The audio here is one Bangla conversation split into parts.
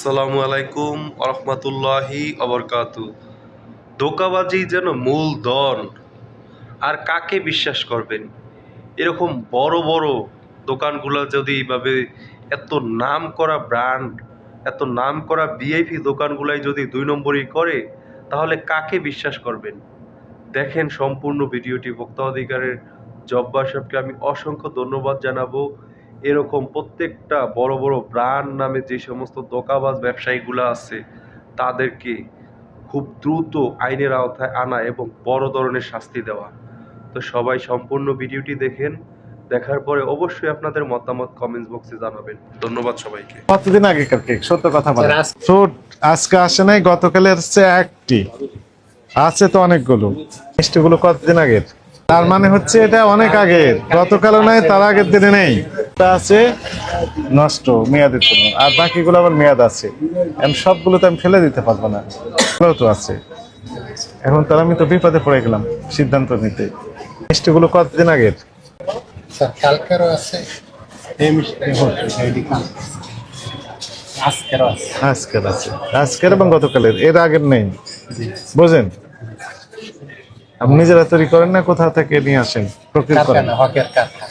আসসালামু আলাইকুম রহমতুল্লাহি অবরকাতু ধোকাবাজি যেন মূল ধন। আর কাকে বিশ্বাস করবেন? এরকম বড় বড় দোকানগুলো যদি এইভাবে এত নাম করা ব্র্যান্ড, এত নাম করা বিআইপি দোকানগুলাই যদি দুই নম্বরই করে, তাহলে কাকে বিশ্বাস করবেন? দেখেন সম্পূর্ণ ভিডিওটি ভোক্তা অধিকারের জব্বার সাহেবকে আমি অসংখ্য ধন্যবাদ জানাব। এরকম প্রত্যেকটা বড় বড় ব্র্যান্ড নামে যে সমস্ত দোকাবাজ ব্যবসায়ীগুলো আছে তাদেরকে খুব দ্রুত আইনের আওতায় আনা এবং বড় ধরনের শাস্তি দেওয়া। তো সবাই সম্পূর্ণ ভিডিওটি দেখেন দেখার পরে অবশ্যই আপনাদের মতামত কমেন্টস বক্সে জানাবেন। ধন্যবাদ সবাইকে। কতদিন আগেকার কেক সত্য কথা বলেন। ফ্রুট আজকে আসে নাই গতকালের হচ্ছে একটি। আছে তো অনেকগুলো। মিষ্টিগুলো কতদিন আগের? তার মানে হচ্ছে এটা অনেক আগের। গতকালও নাই তার আগের দিনে নেই। এটা আছে নষ্ট মেয়াদের জন্য। আর বাকিগুলো আবার মেয়াদ আছে। এখন সবগুলো তো আমি ফেলে দিতে পারব না। তো আছে। এখন তার আমি তো বিপদে পড়ে গেলাম সিদ্ধান্ত নিতে। মিষ্টিগুলো কতদিন আগের? স্যার কালকেরও আছে। এই মিষ্টি হচ্ছে এইটি কালকে আজকেরও আছে। আজকের আছে। আজকের এবং গতকালের। এর আগের নেই। বুঝেন? আপনি নিজেরা তৈরি করেন না কোথা থেকে নিয়ে আসেন? প্রকৃত করেন। হকের কারখানা।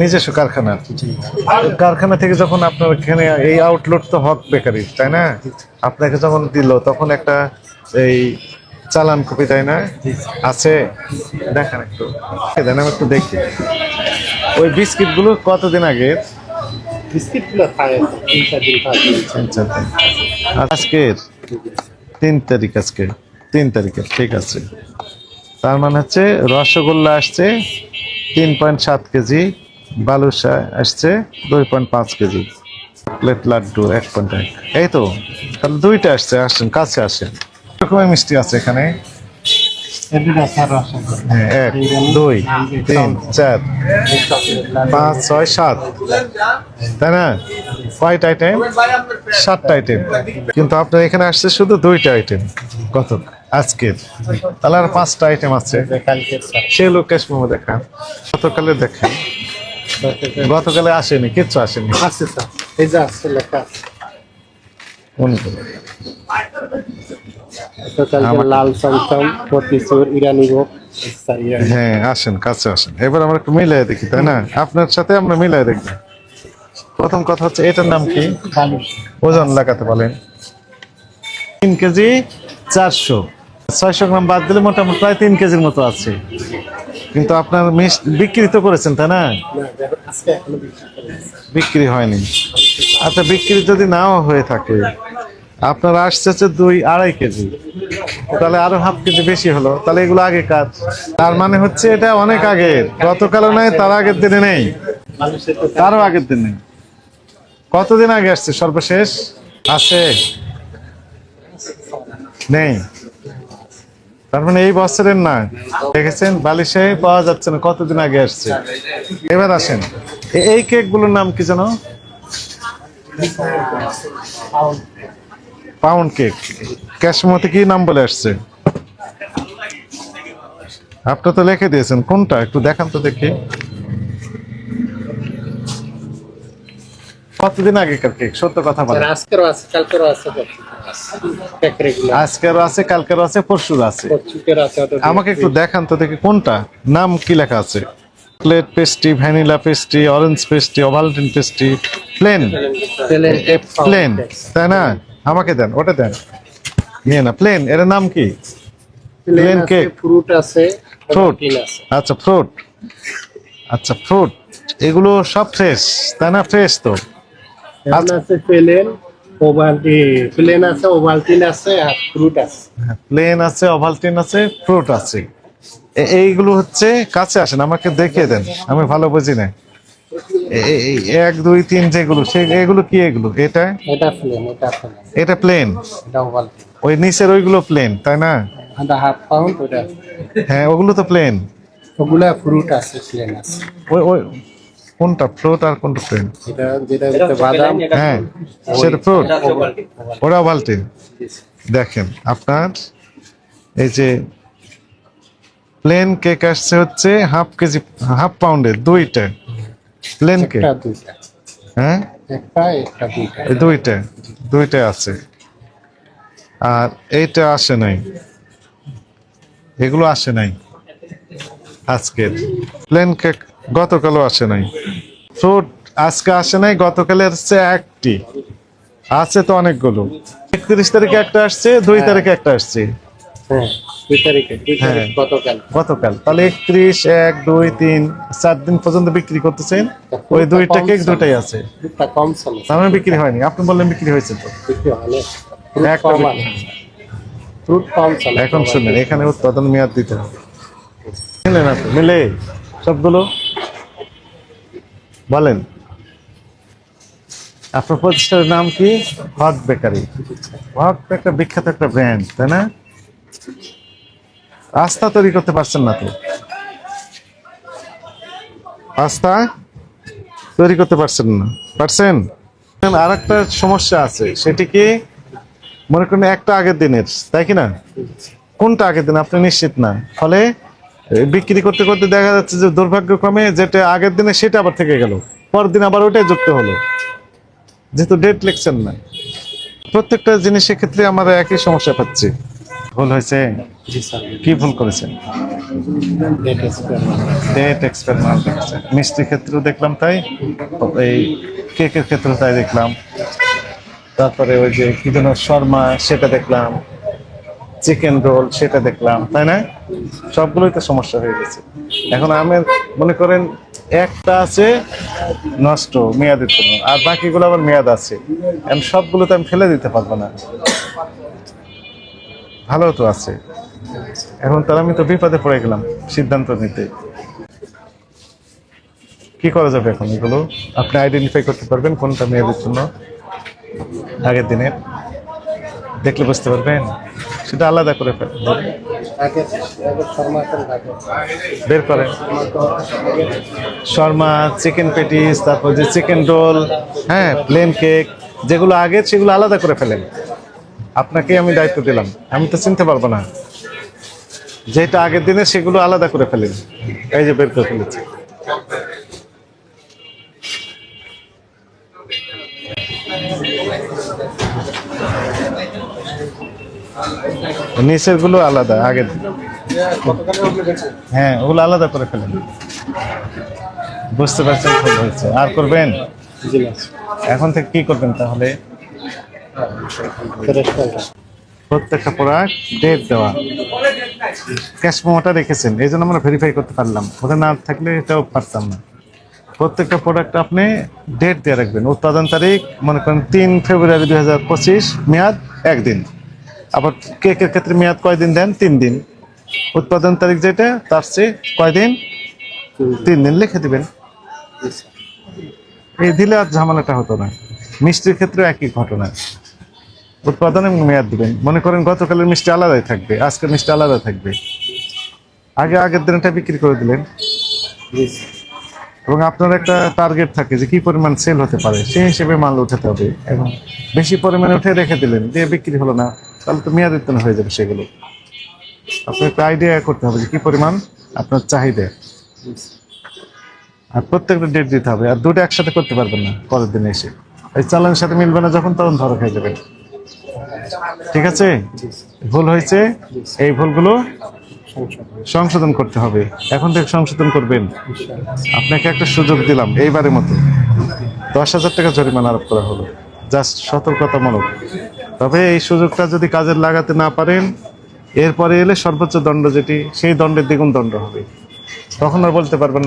নিজস্ব কারখানা। কারখানা থেকে যখন আপনার এখানে এই আউটলেট তো হক বেকারি তাই না? আপনাকে যখন দিল তখন একটা এই চালান কপি তাই না? আছে? দেখেন একটু। দেন আমি একটু দেখি। ওই বিস্কিটগুলো কতদিন আগে? আজকের তিন তারিখ আজকে। তিন তারিখের ঠিক আছে। তার মানে হচ্ছে রসগোল্লা আসছে তিন পয়েন্ট সাত কেজি। বালুশা আসছে দুই পয়েন্ট পাঁচ কেজি। প্লেট লাড্ডু এক পয়েন্ট এক। এই তো তাহলে দুইটা আসছে আসেন কাছে আসেন। রকমের মিষ্টি আছে এখানে। হ্যাঁ এক দুই তিন চার পাঁচ ছয় সাত। তাই না? কয়টা আইটেম সাতটা আইটেম কিন্তু আপনার এখানে আসছে শুধু দুইটা আইটেম কত আজকের। তাহলে আর পাঁচটা আইটেম আছে। সেগুলো ক্যাশ মেমো দেখা গতকালে দেখেন। গতকালে আসেনি কিচ্ছু আসেনি। আছে স্যার এই যে আছে লেখা লাল চমচম ইরানি ইরানি। হ্যাঁ আসেন কাছে আসেন। এবার আমরা একটু মিলাই দেখি তাই না? আপনার সাথে আমরা মিলাই দেখব প্রথম কথা হচ্ছে এটার নাম কি? ওজন লাগাতে বলেন। তিন কেজি চারশো। ছয়শো গ্রাম বাদ দিলে মোটামুটি প্রায় তিন কেজির মতো আছে। কিন্তু আপনার মিস বিক্রি তো করেছেন তাই না। বিক্রি হয়নি। আচ্ছা বিক্রি যদি নাও হয়ে থাকে আপনার আসছে হচ্ছে দুই আড়াই কেজি। তাহলে আরও হাফ কেজি বেশি হলো। তাহলে এগুলো আগে কাজ। তার মানে হচ্ছে এটা অনেক আগের। গতকালও নাই তার আগের দিনে নেই। তারও আগের দিনে কতদিন আগে আসছে? সর্বশেষ? আছে নেই। তার মানে এই বছরের না। দেখেছেন? বালিশে পাওয়া যাচ্ছে না, কতদিন আগে আসছে? এবার আসেন। এই কেকগুলোর নাম কি জানো পাউন্ড কেক। ক্যাশমতে কি নাম বলে আসছে? আপনি তো লিখে দিয়েছেন, কোনটা? একটু দেখান তো দেখি। কতদিন আগেকার কেক সত্য কথা বলেন। আজকেরও আছে কালকেরও আছে আজকেরও আছে কালকেরও আছে পরশুর আছে। আমাকে একটু দেখান তো দেখি কোনটা। নাম কি লেখা আছে? Chocolate pastry vanilla pastry orange pastry Ovaltine pastry plain plain plain তাই না? আমাকে দেন ওটা দেন। নিয়ে না প্লেন এর নাম কি? Plain cake। ফ্রুট আছে ফ্রুট আচ্ছা ফ্রুট আচ্ছা ফ্রুট এগুলো সব ফ্রেশ তাই না? ফ্রেশ তো। এখানে আচ্ছা। আছে প্লেন ওভালটি প্লেন আছে ওভালটিন আছে আর ফ্রুট আছে। প্লেন আছে ওভালটিন আছে ফ্রুট আছে। এইগুলো হচ্ছে কাছে আসেন আমাকে দেখিয়ে দেন আমি ভালো বুঝি না। এক দুই তিন যেগুলো সে এগুলো কি এগুলো? এটা? এটা প্লেন এটা প্লেন? এটা প্লেন ওই নিচের ওইগুলো প্লেন তাই না? হাফ পাউন্ড ওটা হ্যাঁ ওগুলো তো প্লেন। ওগুলা ফ্রুট আছে প্লেন আছে। ওই ওই কোনটা ফ্লোট আর কোনটা প্লেন এটা যেটা ভিতরে বাদাম। হ্যাঁ সেটা ফ্লোট ওরা ওভালটিন দেখেন আপনার এই যে প্লেন কেক আসছে হচ্ছে হাফ কেজি হাফ পাউন্ডের দুইটা। প্লেন কেক হ্যাঁ? একটা একটা দুইটা। দুইটা আছে। আর এইটা আসে নাই। এগুলো আসে নাই। আজকের। প্লেন কেক গতকালও আসে নাই। ফ্রুট আজকে আসে নাই গতকালের হচ্ছে একটি। আছে তো অনেকগুলো। একত্রিশ তারিখে একটা আসছে দুই তারিখে একটা আসছে। হ্যাঁ হ্যাঁ। গতকাল। গতকাল। তাহলে একত্রিশ এক দুই তিন চার দিন পর্যন্ত বিক্রি করতেছেন? ওই দুইটা কেক দুটাই আছে। মানে বিক্রি হয়নি। আপনি বললেন বিক্রি হয়েছে তো। এখন শুনেন এখানে উৎপাদন মেয়াদ দিতে হবে। মিলে? সবগুলো? বলেন। আপনার প্রতিষ্ঠানের নাম কি? Hot bakery. হট একটা বিখ্যাত একটা ব্র্যান্ড, তাই না? আস্থা তৈরি করতে পারছেন না তো। আস্থা তৈরি করতে পারছেন না। পারছেন? আর একটা সমস্যা আছে, সেটি কি? মনে করেন একটা আগের দিনের, তাই কি না? কোনটা আগের দিন? আপনি নিশ্চিত না। ফলে বিক্রি করতে করতে দেখা যাচ্ছে যে দুর্ভাগ্য দুর্ভাগ্যক্রমে যেটা আগের দিনে সেটা আবার থেকে গেল। পরের দিন আবার ওটাই যুক্ত হলো। যেহেতু ডেট লিখছেন না। প্রত্যেকটা জিনিসের ক্ষেত্রে আমরা একই সমস্যা পাচ্ছি। ভুল হয়েছে? কি ভুল করেছেন? ডেট এক্সপায়ার ডেট এক্সপায়ার মাল দেখেছে মিষ্টির ক্ষেত্রেও দেখলাম তাই এই কেকের ক্ষেত্রেও তাই দেখলাম। তারপরে ওই যে কি যেন শর্মা সেটা দেখলাম। চিকেন রোল সেটা দেখলাম, তাই না? সবগুলোই তো সমস্যা হয়ে গেছে। এখন আমের মনে করেন, একটা আছে নষ্ট, মেয়াদের জন্য, আর বাকিগুলো আবার মেয়াদ আছে। এখন সবগুলো তো আমি ফেলে দিতে পারব না। ভালো তো আছে। এখন তাহলে আমি তো বিপদে পড়ে গেলাম, সিদ্ধান্ত নিতে। কি করা যাবে এখন এগুলো? আপনি আইডেন্টিফাই করতে পারবেন কোনটা মেয়েদের জন্য? আগের দিনের। দেখলে বুঝতে পারবেন? সেটা আলাদা করে আগে আগে বের করেন। শর্মা চিকেন পেটিস তারপর যে চিকেন রোল হ্যাঁ প্লেন কেক যেগুলো আগের সেগুলো আলাদা করে ফেলেন। আপনাকে আমি দায়িত্ব দিলাম। আমি তো চিনতে পারব না। যেটা আগের দিনে, সেগুলো আলাদা করে ফেলেন। এই যে বের করে ফেলেছি। নিচেরগুলো আলাদা দিন। হ্যাঁ ওগুলো আলাদা করে ফেলেন। বুঝতে পারছেন, ভুল হয়েছে। আর করবেন? এখন থেকে কি করবেন তাহলে? প্রত্যেকটা প্রোডাক্ট ডেট দেওয়া। ক্যাশ মোটা রেখেছেন, এই জন্য আমরা ভেরিফাই করতে পারলাম। ওটা না থাকলে এটাও পারতাম না। প্রত্যেকটা প্রোডাক্ট আপনি ডেট দিয়ে রাখবেন। উৎপাদন তারিখ, মনে করেন তিন ফেব্রুয়ারি দুই হাজার পঁচিশ, মেয়াদ। একদিন। আবার কেকের ক্ষেত্রে মেয়াদ কয়দিন দেন? তিন দিন। উৎপাদন তারিখ যেটা, তার চেয়ে কয়দিন? তিন দিন লিখে দিবেন। এই দিলে আর ঝামেলাটা হতো না। মিষ্টির ক্ষেত্রে একই ঘটনা। উৎপাদন এবং মেয়াদ দিবেন। মনে করেন গতকালের মিষ্টি আলাদাই থাকবে, আজকের মিষ্টি আলাদা থাকবে। আগে আগের দিনটা বিক্রি করে দিলেন। এবং আপনার একটা টার্গেট থাকে যে কি পরিমাণ সেল হতে পারে, সেই হিসেবে মাল উঠাতে হবে এবং বেশি পরিমাণে উঠে রেখে দিলেন, দিয়ে বিক্রি হলো না, তাহলে তো মেয়াদ উত্তন হয়ে যাবে সেগুলো। আপনার একটা আইডিয়া করতে হবে যে কি পরিমাণ আপনার চাহিদা। আর প্রত্যেকটা ডেট দিতে হবে, আর দুটো একসাথে করতে পারবেন না, পরের দিনে এসে। এই চালানের সাথে মিলবে না যখন, তখন ধরা খেয়ে যাবেন ঠিক আছে? ভুল হয়েছে, এই ভুলগুলো সংশোধন করতে হবে। এখন থেকে সংশোধন করবেন। আপনাকে একটা সুযোগ দিলাম এইবারের মতো। দশ হাজার টাকা জরিমানা আরোপ করা হলো। জাস্ট সতর্কতামূলক। তবে এই সুযোগটা যদি কাজে লাগাতে না পারেন, এরপরে এলে সর্বোচ্চ দণ্ড যেটি, সেই দণ্ডের দ্বিগুণ দণ্ড হবে। তখন আর বলতে পারবেন না